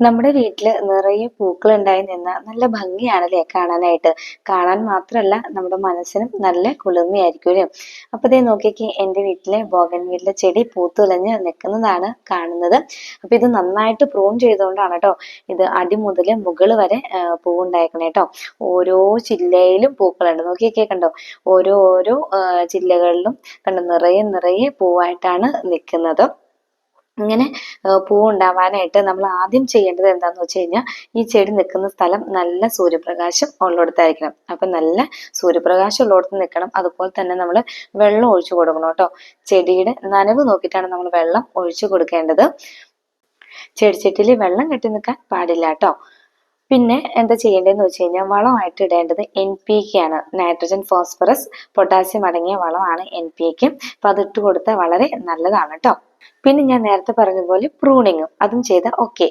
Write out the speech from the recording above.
നമ്മുടെ വീട്ടിൽ നിറയെ പൂക്കൾ ഉണ്ടായി നിന്ന നല്ല ഭംഗിയാണല്ലേ കാണാനായിട്ട്. കാണാൻ മാത്രമല്ല നമ്മുടെ മനസ്സിനും നല്ല കുളിർമയായിരിക്കും അല്ലേ അപ്പൊ ഇതേ നോക്കിയൊക്കെ എന്റെ വീട്ടിലെ ബോഗൻവില്ല ചെടി പൂത്തുലഞ്ഞ് നിൽക്കുന്നതാണ് കാണുന്നത്. അപ്പൊ ഇത് നന്നായിട്ട് പ്രൂൺ ചെയ്തുകൊണ്ടാണ് കേട്ടോ ഇത് അടി മുതൽ മുകൾ വരെ പൂവുണ്ടായിരിക്കണേ കേട്ടോ. ഓരോ ചില്ലയിലും പൂക്കളുണ്ട്. നോക്കിയൊക്കെ കണ്ടോ? ഓരോ ഓരോ ചില്ലകളിലും കണ്ടോ? നിറയെ നിറയെ പൂവായിട്ടാണ് നിൽക്കുന്നത്. ഇങ്ങനെ പൂവുണ്ടാവാനായിട്ട് നമ്മൾ ആദ്യം ചെയ്യേണ്ടത് എന്താന്ന് വെച്ച് കഴിഞ്ഞാൽ ഈ ചെടി നിൽക്കുന്ന സ്ഥലം നല്ല സൂര്യപ്രകാശം ഉള്ളിടത്തായിരിക്കണം. അപ്പൊ നല്ല സൂര്യപ്രകാശം ഉള്ളിടത്ത് നിൽക്കണം. അതുപോലെ തന്നെ നമ്മൾ വെള്ളം ഒഴിച്ചു കൊടുക്കണം കേട്ടോ. ചെടിയുടെ നനവ് നോക്കിയിട്ടാണ് നമ്മൾ വെള്ളം ഒഴിച്ചു കൊടുക്കേണ്ടത്. ചെടിച്ചട്ടിയിൽ വെള്ളം കെട്ടി നിൽക്കാൻ പാടില്ല കേട്ടോ. പിന്നെ എന്താ ചെയ്യേണ്ടതെന്ന് വെച്ച് കഴിഞ്ഞാൽ വളമായിട്ട് ഇടേണ്ടത് എൻ പി കെ ആണ്. നൈട്രജൻ ഫോസ്ഫറസ് പൊട്ടാസ്യം അടങ്ങിയ വളമാണ് എൻ പി കെ അപ്പൊ അതിട്ട് കൊടുത്താൽ വളരെ നല്ലതാണ് കേട്ടോ പിന്നെ ഞാൻ നേരത്തെ പറഞ്ഞ പോലെ പ്രൂണിങ്ങും അതും ചെയ്താൽ ഓക്കെ